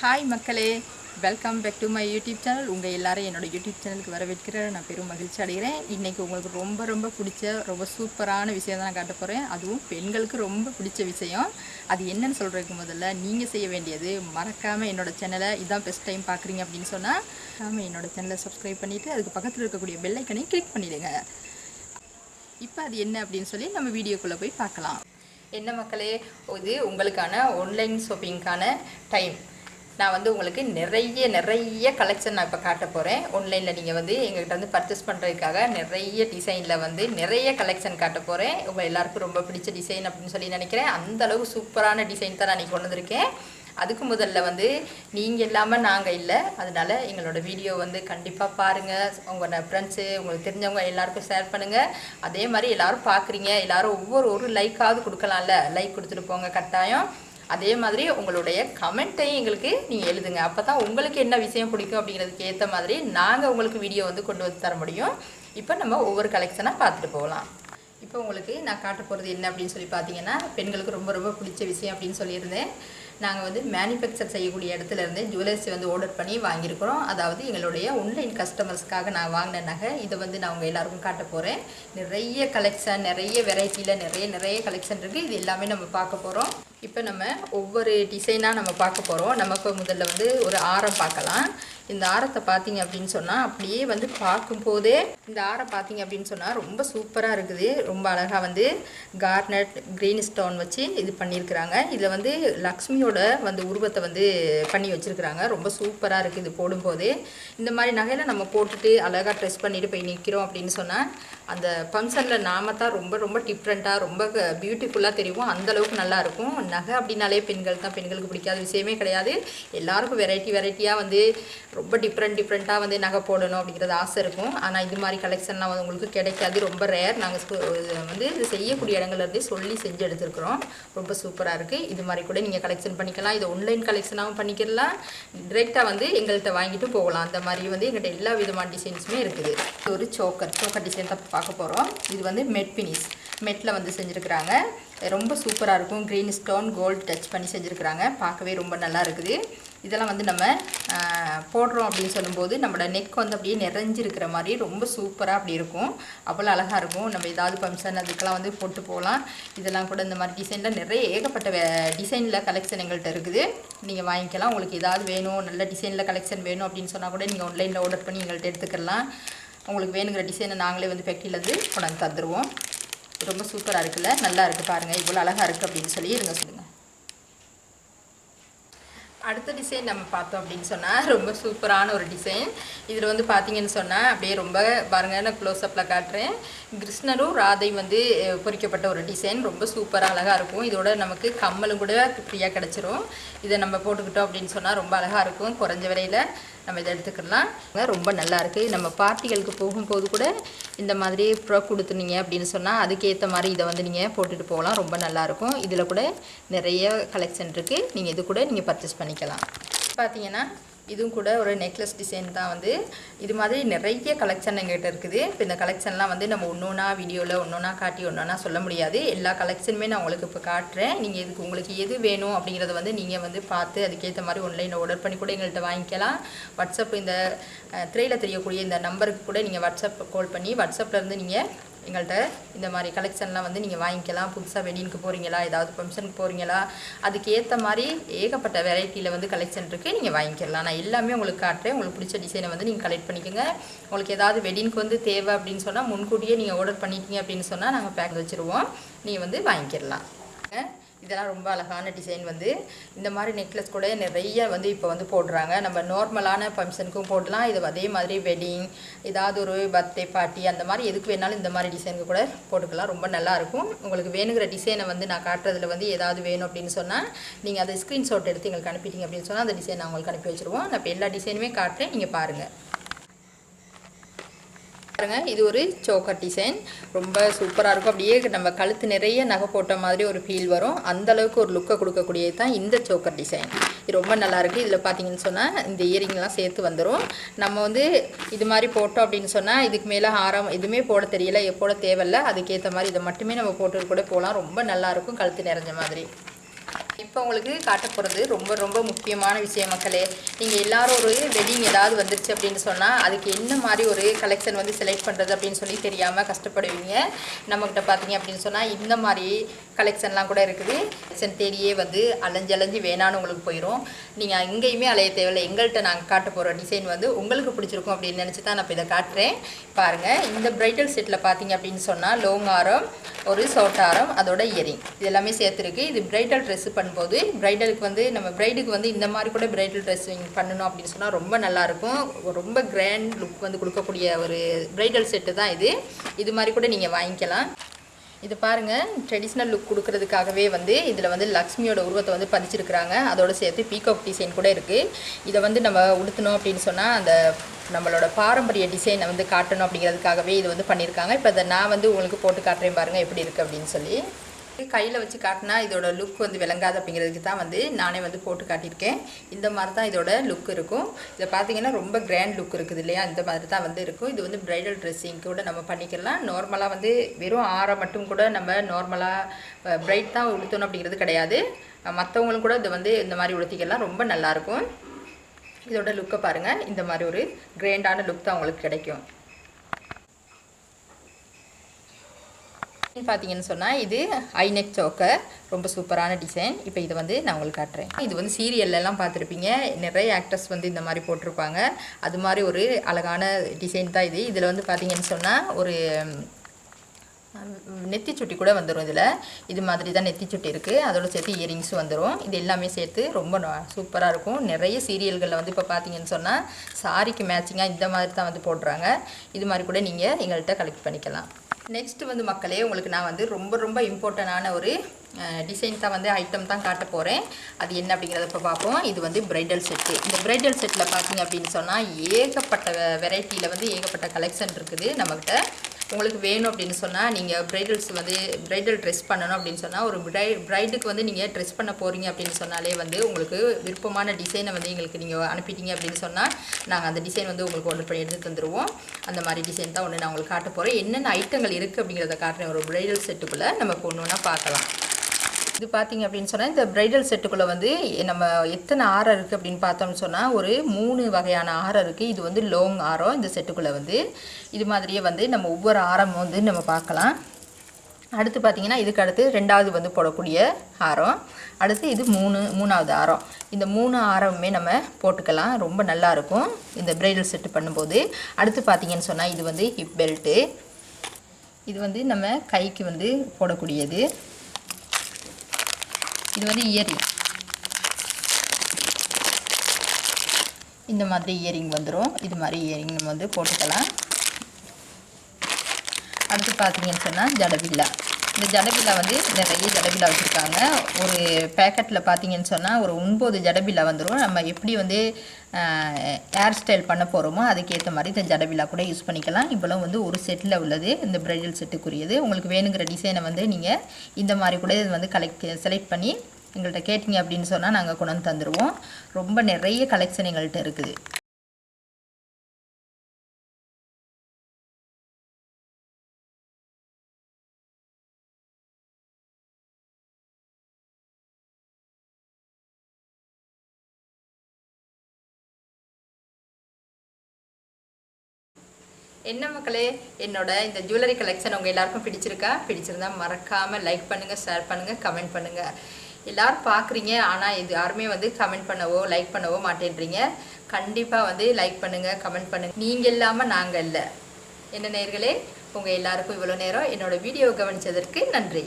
Hi மக்களே. Welcome back to my YouTube channel உங்கள் எல்லாரும் என்னோட யூடியூப் சேனலுக்கு வரவேற்கிற நான் பெரும் மகிழ்ச்சி அடைகிறேன். இன்றைக்கி உங்களுக்கு ரொம்ப ரொம்ப பிடிச்ச ரொம்ப சூப்பரான விஷயம் தான் நான் காட்ட போகிறேன் அதுவும் பெண்களுக்கு ரொம்ப பிடிச்ச விஷயம். அது என்னன்னு சொல்கிறதுக்கு முதல்ல நீங்கள் செய்ய வேண்டியது மறக்காமல் என்னோடய சேனலை இதான் ஃபஸ்ட் டைம் பார்க்குறீங்க அப்படின்னு சொன்னால் மறக்காமல் என்னோட சேனலை சப்ஸ்கிரைப் பண்ணிவிட்டு அதுக்கு பக்கத்தில் இருக்கக்கூடிய பெல் கிளிக் பண்ணிவிடுங்க இப்போ அது என்ன அப்படின்னு சொல்லி நம்ம வீடியோக்குள்ளே போய் பார்க்கலாம். என்ன மக்களே? இது உங்களுக்கான ஆன்லைன் ஷாப்பிங்க்கான டைம் நான் வந்து உங்களுக்கு நிறைய நிறைய கலெக்ஷன் நான் இப்போ காட்ட போகிறேன் ஆன்லைனில் நீங்கள் வந்து எங்கள்கிட்ட வந்து பர்ச்சேஸ் பண்ணுறதுக்காக நிறைய டிசைனில் வந்து நிறைய கலெக்ஷன் காட்ட போகிறேன் உங்கள் எல்லாருக்கும் ரொம்ப பிடிச்ச டிசைன் அப்படின்னு சொல்லி நினைக்கிறேன். அந்த அளவு சூப்பரான டிசைன் தான் நான் கொண்டு வந்திருக்கேன். அதுக்கு முதல்ல வந்து நீங்கள் இல்லாமல் நாங்கள் இல்லை. அதனால் எங்களோட வீடியோ வந்து கண்டிப்பாக பாருங்கள் உங்கள் ஃப்ரெண்ட்ஸு உங்களுக்கு தெரிஞ்சவங்க எல்லாருக்கும் ஷேர் பண்ணுங்கள் அதே மாதிரி எல்லோரும் பார்க்குறீங்க எல்லாரும் ஒவ்வொரு ஒரு லைக்காவது கொடுக்கலாம்ல. லைக் கொடுத்துட்டு போங்க. கட்டாயம். அதே மாதிரி உங்களுடைய கமெண்ட்டையும் எங்களுக்கு நீங்கள் எழுதுங்க. அப்போ தான் உங்களுக்கு என்ன விஷயம் பிடிக்கும் அப்படிங்கிறதுக்கு ஏற்ற மாதிரி நாங்கள் உங்களுக்கு வீடியோ வந்து கொண்டு வந்து தர முடியும். இப்போ நம்ம ஒவ்வொரு கலெக்ஷனாக பார்த்துட்டு போகலாம். இப்போ உங்களுக்கு நான் காட்ட போகிறது என்ன அப்படின்னு சொல்லி பார்த்தீங்கன்னா பெண்களுக்கு ரொம்ப ரொம்ப பிடிச்ச விஷயம் அப்படின்னு சொல்லியிருந்தேன். நாங்கள் வந்து மேனுஃபேக்சர் செய்யக்கூடிய இடத்துல இருந்து ஜுவல்லர்ஸ் வந்து ஆர்டர் பண்ணி வாங்கியிருக்கிறோம். அதாவது எங்களுடைய ஆன்லைன் கஸ்டமர்ஸ்க்காக நான் வாங்கின நகை. இதை வந்து நான் உங்கள் எல்லாருக்கும் காட்ட போகிறேன் நிறைய கலெக்ஷன் நிறைய வெரைட்டியில் நிறைய நிறைய கலெக்ஷன் இருக்குது இது எல்லாமே நம்ம பார்க்க போகிறோம் இப்போ நம்ம ஒவ்வொரு டிசைனாக நம்ம பார்க்க போகிறோம் நமக்கு முதல்ல வந்து ஒரு ஆரம் பார்க்கலாம். இந்த ஆரத்தை பார்த்தீங்க அப்படின்னு சொன்னால் அப்படியே வந்து பார்க்கும்போதே இந்த ஆரம் பார்த்தீங்க அப்படின்னு சொன்னால் ரொம்ப சூப்பராக இருக்குது. ரொம்ப அழகாக வந்து கார்னட் க்ரீன் ஸ்டோன் வச்சு இது பண்ணியிருக்கிறாங்க. இதில் வந்து லக்ஷ்மியோட வந்து உருவத்தை வந்து பண்ணி வச்சுருக்கிறாங்க. ரொம்ப சூப்பராக இருக்குது இது போடும்போது. இந்த மாதிரி நகையில் நம்ம போட்டுட்டு அழகாக ட்ரெஸ் பண்ணிட்டு போய் நிற்கிறோம் அப்படின்னு சொன்னால் அந்த ஃபங்க்ஷனில் நாம தான் ரொம்ப ரொம்ப டிஃப்ரெண்ட்டாக ரொம்ப பியூட்டிஃபுல்லாக தெரியும் அந்த அளவுக்கு நகை அப்படின்னாலே பெண்கள் தான் பெண்களுக்கு பிடிக்காத விஷயமே கிடையாது. எல்லாருக்கும் வெரைட்டி வெரைட்டியாக வந்து ரொம்ப டிஃப்ரெண்ட் டிஃப்ரெண்ட்டாக வந்து நகை போடணும் அப்படிங்கிறது ஆசை இருக்கும். ஆனால் இது மாதிரி கலெக்ஷன்லாம் வந்து உங்களுக்கு கிடைக்காது. ரொம்ப ரேர் நாங்கள் வந்து இது செய்யக்கூடிய இடங்கள்லருந்தே சொல்லி செஞ்சு எடுத்துருக்குறோம். ரொம்ப சூப்பராக இருக்குது இது மாதிரி கூட நீங்கள் கலெக்ஷன் பண்ணிக்கலாம். இது ஆன்லைன் கலெக்ஷனாகவும் பண்ணிக்கலாம். டிரெக்டாக வந்து எங்கள்கிட்ட வாங்கிட்டு போகலாம். அந்த மாதிரி வந்து எங்கள்கிட்ட எல்லா விதமான டிசைன்ஸுமே இருக்குது. இது ஒரு சோக்கர் சோக்கர் டிசைன் தான் பார்க்க போகிறோம் இது வந்து மெட் பினிஸ் மெட்டில் வந்து செஞ்சுருக்குறாங்க. ரொம்ப சூப்பராக இருக்கும். க்ரீன் ஸ்டோன் கோல்டு டச் பண்ணி செஞ்சுருக்குறாங்க. பார்க்கவே ரொம்ப நல்லா இருக்குது. இதெல்லாம் வந்து நம்ம போடுறோம் அப்படின்னு சொல்லும்போது நம்மளோட நெக் வந்து அப்படியே நிறைஞ்சிருக்கிற மாதிரி ரொம்ப சூப்பராக அப்படி இருக்கும். அவ்வளோ அழகாக இருக்கும். நம்ம ஏதாவது ஃபங்க்ஷன் அதுக்கெல்லாம் வந்து போட்டு போகலாம். இதெல்லாம் கூட இந்த மாதிரி டிசைனில் நிறைய ஏகப்பட்ட டிசைனில் கலெக்ஷன் எங்கள்கிட்ட இருக்குது. நீங்கள் வாங்கிக்கலாம். உங்களுக்கு ஏதாவது வேணும் நல்ல டிசைனில் கலெக்ஷன் வேணும் அப்படின்னு சொன்னால் கூட நீங்கள் ஆன்லைனில் ஆர்டர் பண்ணி எங்கள்கிட்ட எடுத்துக்கலாம். உங்களுக்கு வேணுங்கிற டிசைனை நாங்களே வந்து ஃபேக்ட்ரியிலேருந்து கொண்டாந்து தந்துடுவோம் ரொம்ப சூப்பராக இருக்குல்ல? நல்லா இருக்குது பாருங்கள் இவ்வளோ அழகாக இருக்குது அப்படின்னு சொல்லி இருங்க சொல்லுங்கள் அடுத்த டிசைன் நம்ம பார்த்தோம் அப்படின்னு சொன்னால் ரொம்ப சூப்பரான ஒரு டிசைன் இதில் வந்து பார்த்தீங்கன்னு சொன்னால் அப்படியே ரொம்ப பாருங்க நான் க்ளோஸ்அப்பில் காட்டுறேன். கிருஷ்ணரும் ராதையும் வந்து பொறிக்கப்பட்ட ஒரு டிசைன் ரொம்ப சூப்பராக அழகாக இருக்கும். இதோட நமக்கு கம்மலும் கூட ஃப்ரீயாக கிடச்சிரும். இதை நம்ம போட்டுக்கிட்டோம் அப்படின்னு சொன்னால் ரொம்ப அழகாக இருக்கும். குறைஞ்ச விலையில். நம்ம இதை எடுத்துக்கலாம். ரொம்ப நல்லா இருக்குது நம்ம பார்ட்டிகளுக்கு போகும்போது கூட இந்த மாதிரி ப்ரோ கொடுத்துனீங்க அப்படின்னு சொன்னால் அதுக்கேற்ற மாதிரி இதை வந்து நீங்கள் போட்டுட்டு போகலாம். ரொம்ப நல்லாயிருக்கும் இதில் கூட நிறைய கலெக்ஷன் இருக்குது நீங்கள் இது கூட நீங்கள் பர்ச்சேஸ் பண்ணிக்கலாம். பார்த்தீங்கன்னா இதுவும் கூட ஒரு நெக்லஸ் டிசைன் தான் வந்து. இது மாதிரி நிறைய கலெக்ஷன் எங்கள்கிட்ட இருக்குது. இப்போ இந்த கலெக்ஷன்லாம் வந்து நம்ம ஒன்று ஒன்றா வீடியோவில் ஒன்று ஒன்றா காட்டி ஒன்று ஒன்றா சொல்ல முடியாது. எல்லா கலெக்ஷனுமே நான் உங்களுக்கு இப்போ காட்டுறேன். நீங்கள் இதுக்கு உங்களுக்கு எது வேணும் அப்படிங்கிறத வந்து நீங்கள் வந்து பார்த்து அதுக்கேற்ற மாதிரி ஆன்லைனில் ஆர்டர் பண்ணி கூட எங்கள்கிட்ட வாங்கிக்கலாம். வாட்ஸ்அப் இந்த திரையில் தெரியக்கூடிய இந்த நம்பருக்கு கூட நீங்கள் வாட்ஸ்அப் கால் பண்ணி வாட்ஸ்அப்லேருந்து நீங்கள் எங்கள்கிட்ட இந்த மாதிரி கலெக்ஷன்லாம் வந்து நீங்கள் வாங்கிக்கலாம். புதுசாக வெடினுக்கு போகிறீங்களா ஏதாவது ஃபங்க்ஷனுக்கு போகிறீங்களா அதுக்கு ஏற்ற மாதிரி ஏகப்பட்ட வெரைட்டியில் வந்து கலெக்ஷன் இருக்குது நீங்கள் வாங்கிக்கலாம். நான் எல்லாமே உங்களுக்கு காட்டுறேன். உங்களுக்கு பிடிச்ச டிசைனை வந்து நீங்கள் கலெக்ட் பண்ணிக்கோங்க. உங்களுக்கு ஏதாவது வெடினுக்கு வந்து தேவை அப்படின்னு சொன்னால் முன்கூட்டியே நீங்கள் ஆர்டர் பண்ணிட்டீங்க அப்படின்னு சொன்னால் நாங்கள் பேக் வச்சுருவோம். நீங்கள் வந்து வாங்கிக்கிடலாம் இதெல்லாம் ரொம்ப அழகான டிசைன் வந்து. இந்த மாதிரி நெக்லஸ் கூட நிறைய வந்து இப்போ வந்து போடுறாங்க. நம்ம நார்மலான ஃபங்க்ஷனுக்கும் போடலாம். இது அதே மாதிரி வெட்டிங் ஏதாவது ஒரு பர்த்டே பார்ட்டி அந்த மாதிரி எதுக்கு வேணாலும் இந்த மாதிரி டிசைனுக்கு கூட போட்டுக்கலாம். ரொம்ப நல்லாயிருக்கும் உங்களுக்கு வேணுங்கிற டிசைனை வந்து நான் காட்டுறதுல வந்து ஏதாவது வேணும் அப்படின்னு சொன்னால் நீங்கள் அதை ஸ்க்ரீன்ஷாட் எடுத்து எங்களுக்கு அனுப்பிட்டீங்க அப்படின்னு சொன்னால் அந்த டிசைன் நான் உங்களுக்கு அனுப்பி வச்சுருவோம். நான் இப்போ எல்லா டிசைனுமே காட்டுறேன். நீங்கள் பாருங்கள் பாருங்க. இது ஒரு சோக்கர் டிசைன். ரொம்ப சூப்பராக இருக்கும். அப்படியே நம்ம கழுத்து நிறைய நகை போட்ட மாதிரி ஒரு ஃபீல் வரும். அந்த அளவுக்கு ஒரு லுக்கை கொடுக்கக்கூடியது தான் இந்த சோக்கர் டிசைன். இது ரொம்ப நல்லா இருக்குது இதில் பார்த்தீங்கன்னு சொன்னால் இந்த இயரிங்லாம் சேர்த்து வந்துடும் நம்ம வந்து இது மாதிரி போட்டோம் அப்படின்னு சொன்னால் இதுக்கு மேலே ஆரம் எதுவுமே போட தெரியல. எப்போட தேவையில்ல. அதுக்கேற்ற மாதிரி இதை மட்டுமே நம்ம போட்டு கூட போகலாம். ரொம்ப நல்லாயிருக்கும் கழுத்து நிறைஞ்ச மாதிரி. இப்போ உங்களுக்கு காட்ட போகிறது ரொம்ப ரொம்ப முக்கியமான விஷயம் மக்களே. நீங்கள் எல்லாரும் ஒரு வெட்டிங் ஏதாவது வந்துருச்சு அப்படின்னு சொன்னால் அதுக்கு என்ன மாதிரி ஒரு கலெக்ஷன் வந்து செலக்ட் பண்ணுறது அப்படின்னு சொல்லி தெரியாமல் கஷ்டப்படுவீங்க. நம்மக்கிட்ட பார்த்தீங்க அப்படின்னு சொன்னால் இந்த மாதிரி கலெக்ஷன்லாம் கூட இருக்குது. கலெக்ஷன் தேடியே வந்து அலைஞ்சு அலைஞ்சு வேணான்னு உங்களுக்கு போயிடும் நீங்கள் எங்கேயுமே அலைய தேவையில்லை. எங்கள்கிட்ட நாங்கள் காட்ட போகிற டிசைன் வந்து உங்களுக்கு பிடிச்சிருக்கும் அப்படின்னு நினச்சி தான் நான் இப்போ இதை காட்டுறேன். பாருங்கள் இந்த ப்ரைடல் செட்டில் பார்த்தீங்க அப்படின்னு சொன்னால் லோங் ஆரம் ஒரு ஷார்ட் ஆரம் அதோட இயரிங் இது எல்லாமே சேர்த்துருக்கு. இது பிரைடல் ட்ரெஸ் பண்ணும்போது ப்ரைடலுக்கு வந்து நம்ம ப்ரைடுக்கு வந்து இந்த மாதிரி கூட ப்ரைடல் ட்ரெஸ்ஸிங் பண்ணணும் அப்படின்னு சொன்னால் ரொம்ப நல்லாயிருக்கும் ரொம்ப கிராண்ட் லுக் வந்து கொடுக்கக்கூடிய ஒரு ப்ரைடல் செட்டு தான் இது. இது மாதிரி கூட நீங்கள் வாங்கிக்கலாம். இது பாருங்கள் ட்ரெடிஷ்னல் லுக் கொடுக்கறதுக்காகவே வந்து இதில் வந்து லக்ஷ்மியோட உருவத்தை வந்து பதிச்சிருக்கிறாங்க. அதோட சேர்த்து பீகாக் டிசைன் கூட இருக்குது இதை வந்து நம்ம உடுத்தணும் அப்படின்னு சொன்னால் அந்த நம்மளோட பாரம்பரிய டிசைனை வந்து காட்டணும் அப்படிங்கிறதுக்காகவே இது வந்து பண்ணியிருக்காங்க இப்போ அதை நான் வந்து உங்களுக்கு போட்டு காட்டுறேன் பாருங்கள் எப்படி இருக்குது அப்படின்னு சொல்லி. கையில் வச்சு காட்டினா இதோட லுக் வந்து விளங்காது அப்படிங்கிறதுக்கு தான் வந்து நானே வந்து போட்டு காட்டியிருக்கேன். இந்த மாதிரி தான் இதோட லுக் இருக்கும். இதை பார்த்தீங்கன்னா ரொம்ப கிராண்ட் லுக் இருக்குது இல்லையா? இந்த மாதிரி தான் வந்து இருக்கும். இது வந்து ப்ரைடல் ட்ரெஸ்ஸிங் கூட நம்ம பண்ணிக்கலாம். நார்மலாக வந்து வெறும் ஆறை மட்டும் கூட நம்ம நார்மலாக பிரைட் தான் உடுத்தணும் அப்படிங்கிறது கிடையாது. மற்றவங்களும் கூட இதை வந்து இந்த மாதிரி உடுத்திக்கலாம். ரொம்ப நல்லாயிருக்கும் இதோட லுக்கை பாருங்கள் இந்த மாதிரி ஒரு கிராண்டான லுக் தான் உங்களுக்கு கிடைக்கும். பார்த்தீங்கன்னு சொன்னால் இது ஐநெக் சோக்கர் ரொம்ப சூப்பரான டிசைன் இப்போ இதை வந்து நான் உங்களுக்கு காட்டுறேன். இது வந்து சீரியல்லாம் பார்த்துருப்பீங்க. நிறைய ஆக்டர்ஸ் வந்து இந்த மாதிரி போட்டிருப்பாங்க. அது மாதிரி ஒரு அழகான டிசைன் தான் இது. இதில் வந்து பார்த்தீங்கன்னு சொன்னால் ஒரு நெத்தி சுட்டி கூட வந்துடும் இதில். இது மாதிரி தான் நெத்தி சுட்டி இருக்குது அதோட சேர்த்து இயரிங்ஸும் வந்துடும் இது எல்லாமே சேர்த்து ரொம்ப சூப்பராக இருக்கும். நிறைய சீரியல்களில் வந்து இப்போ பார்த்தீங்கன்னு சொன்னால் சாரிக்கு மேட்சிங்காக இந்த மாதிரி தான் வந்து போடுறாங்க. இது மாதிரி கூட நீங்கள் எங்கள்கிட்ட கலெக்ட் பண்ணிக்கலாம். நெக்ஸ்ட் வந்து மக்களே உங்களுக்கு நான் வந்து ரொம்ப ரொம்ப இம்பார்ட்டண்டான ஒரு டிசைன் தான் வந்து ஐட்டம் தான் காட்ட போகிறேன் அது என்ன அப்படிங்கிறத இப்போ பார்ப்போம். இது வந்து பிரைடல் செட்டு இந்த பிரைடல் செட்டில் பார்த்தீங்க அப்படின்னு சொன்னால் ஏகப்பட்ட வெரைட்டியில் வந்து ஏகப்பட்ட கலெக்ஷன் இருக்குது. நம்மக்கிட்ட உங்களுக்கு வேணும் அப்படின்னு சொன்னால் நீங்கள் ப்ரைடல்ஸ் வந்து ப்ரைடல் ட்ரெஸ் பண்ணணும் அப்படின்னு சொன்னால் ஒரு ப்ரை ப்ரைடுக்கு வந்து நீங்கள் ட்ரெஸ் பண்ண போகிறீங்க அப்படின்னு சொன்னாலே வந்து உங்களுக்கு விருப்பமான டிசைனை வந்து எங்களுக்கு நீங்கள் அனுப்பிட்டீங்க அப்படின்னு சொன்னால் நாங்கள் அந்த டிசைன் வந்து உங்களுக்கு ஆர்டர் பண்ணி எடுத்து தந்துடுவோம் அந்த மாதிரி டிசைன் தான் ஒன்று நான் உங்களுக்கு காட்ட போகிறேன் என்னென்ன ஐட்டங்கள் இருக்குது அப்படிங்கிறத காட்டுறேன். ஒரு ப்ரைடல் செட்டுக்குள்ளே நம்ம ஒன்று ஒன்றா பார்க்கலாம். இது பார்த்தீங்க அப்படின்னு சொன்னால் இந்த பிரைடல் செட்டுக்குள்ளே வந்து நம்ம எத்தனை ஆரம் இருக்குது அப்படின்னு பார்த்தோம்னு சொன்னால் ஒரு மூணு வகையான ஆரம் இருக்குது இது வந்து லோங் ஆரம் இந்த செட்டுக்குள்ளே வந்து. இது மாதிரியே வந்து நம்ம ஒவ்வொரு ஆரமும் வந்து நம்ம பார்க்கலாம். அடுத்து பார்த்திங்கன்னா இதுக்கு அடுத்து ரெண்டாவது வந்து போடக்கூடிய ஆரம். அடுத்து இது மூணு மூணாவது ஆரம். இந்த மூணு ஆரமுமே நம்ம போட்டுக்கலாம். ரொம்ப நல்லாயிருக்கும் இந்த பிரைடல் செட்டு பண்ணும்போது. அடுத்து பார்த்திங்கன்னு சொன்னால் இது வந்து ஹிப் பெல்ட்டு இது வந்து நம்ம கைக்கு வந்து போடக்கூடியது. இது வந்து இயரிங். இந்த மாதிரி இயரிங் வந்துடும் இது மாதிரி இயரிங் நம்ம வந்து போட்டுக்கலாம். அடுத்து பார்த்தீங்கன்னு சொன்னால் ஜடவில்லா. இந்த ஜடபிலா வந்து நிறைய ஜடபிலா வச்சுருக்காங்க. ஒரு பேக்கெட்டில் பார்த்தீங்கன்னு சொன்னால் ஒரு ஒன்பது ஜடபிலா வந்துடும் நம்ம எப்படி வந்து ஹேர் ஸ்டைல் பண்ண போகிறோமோ அதுக்கேற்ற மாதிரி இந்த ஜடபிலா கூட யூஸ் பண்ணிக்கலாம். இப்போலாம் வந்து ஒரு செட்டில் உள்ளது. இந்த ப்ரைடல் செட்டுக்குரியது உங்களுக்கு வேணுங்கிற டிசைனை வந்து நீங்கள் இந்த மாதிரி கூட இது வந்து கலெக்ட் செலக்ட் பண்ணி எங்கள்கிட்ட கேட்டிங்க அப்படின்னு சொன்னால் நாங்கள் கொண்டு வந்து தந்துடுவோம் ரொம்ப நிறைய கலெக்ஷன் எங்கள்கிட்ட இருக்குது. என்ன மக்களே என்னோட இந்த ஜுவல்லரி கலெக்ஷன் உங்கள் எல்லாருக்கும் பிடிச்சிருக்கா? பிடிச்சிருந்தா மறக்காமல் லைக் பண்ணுங்கள் ஷேர் பண்ணுங்கள் கமெண்ட் பண்ணுங்கள் எல்லோரும் பார்க்குறீங்க ஆனால் இது யாருமே வந்து கமெண்ட் பண்ணவோ லைக் பண்ணவோ மாட்டேன்றீங்க. கண்டிப்பாக வந்து லைக் பண்ணுங்கள் கமெண்ட் பண்ணுங்கள் நீங்கள் இல்லாமல் நாங்கள் இல்லை. என்ன நேர்களே உங்கள் எல்லாருக்கும் இவ்வளோ நேரம் என்னோடய வீடியோ கவனித்ததற்கு நன்றி.